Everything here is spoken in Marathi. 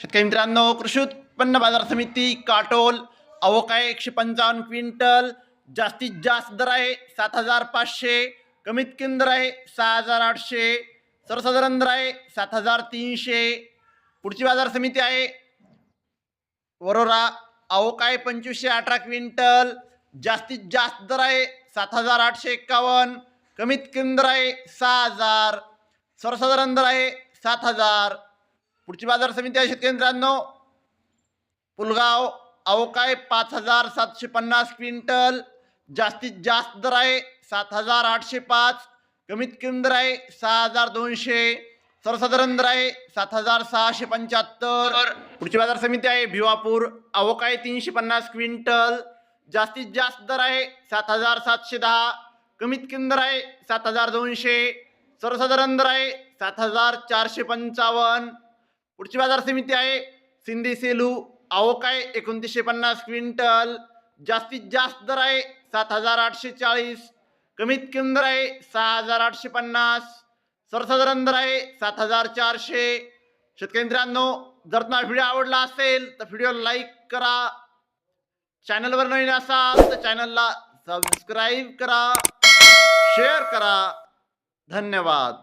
शेतकरी मित्रांनो कृषी उत्पन्न बाजार समिती काटोल अवकाय एकशे पंचावन्न क्विंटल जास्तीत जास्त दर आहे सात हजार पाचशे कमीत कमी दर आहे सहा हजार आठशे सर्वसाधारण दर आहे सात हजार तीनशे. पुढची बाजार समिती आहे वरोरा अवकाय पंचवीसशे अठरा क्विंटल जास्तीत जास्त दर आहे सात हजार आठशे एक्कावन्न कमीत कमी दर आहे सहा हजार सर्वसाधारण दर आहे सात हजार. पुढची बाजार समिती आहे शेतकरी मित्रांनो पुलगाव अवकाय पाच हजार सातशे पन्नास क्विंटल. जास्तीत जास्त दर आहे सात हजार आठशे पाच. कमीत कमी दर आहे सहा हजार दोनशे. सर्वसाधारण दर आहे सात हजार सहाशे पंच्याहत्तर. पुढची बाजार समिती आहे भिवापूर अवकाय तीनशे पन्नास क्विंटल. जास्तीत जास्त दर आहे सात हजार सातशे दहा. कमीत कमी दर आहे सात हजार दोनशे. सर्वसाधारण दर आहे सात हजार चारशे पंचावन्न. पुढची बाजार समिती आहे. सिंधी सेलू अवकाय एकोणतीसशे पन्नास क्विंटल जास्तीत जास्त दर आहे सात हजार आठशे चाळीस कमीत कमी दर आहे सहा हजार आठशे पन्नास सर्वसाधारण दर आहे सात हजार चारशे. शेतकरी मित्रांनो जर तुम्हाला व्हिडिओ आवडला असेल तर व्हिडिओ लाईक करा. चॅनलवर नवीन असाल तर चॅनलला सबस्क्राईब करा. शेअर करा. धन्यवाद.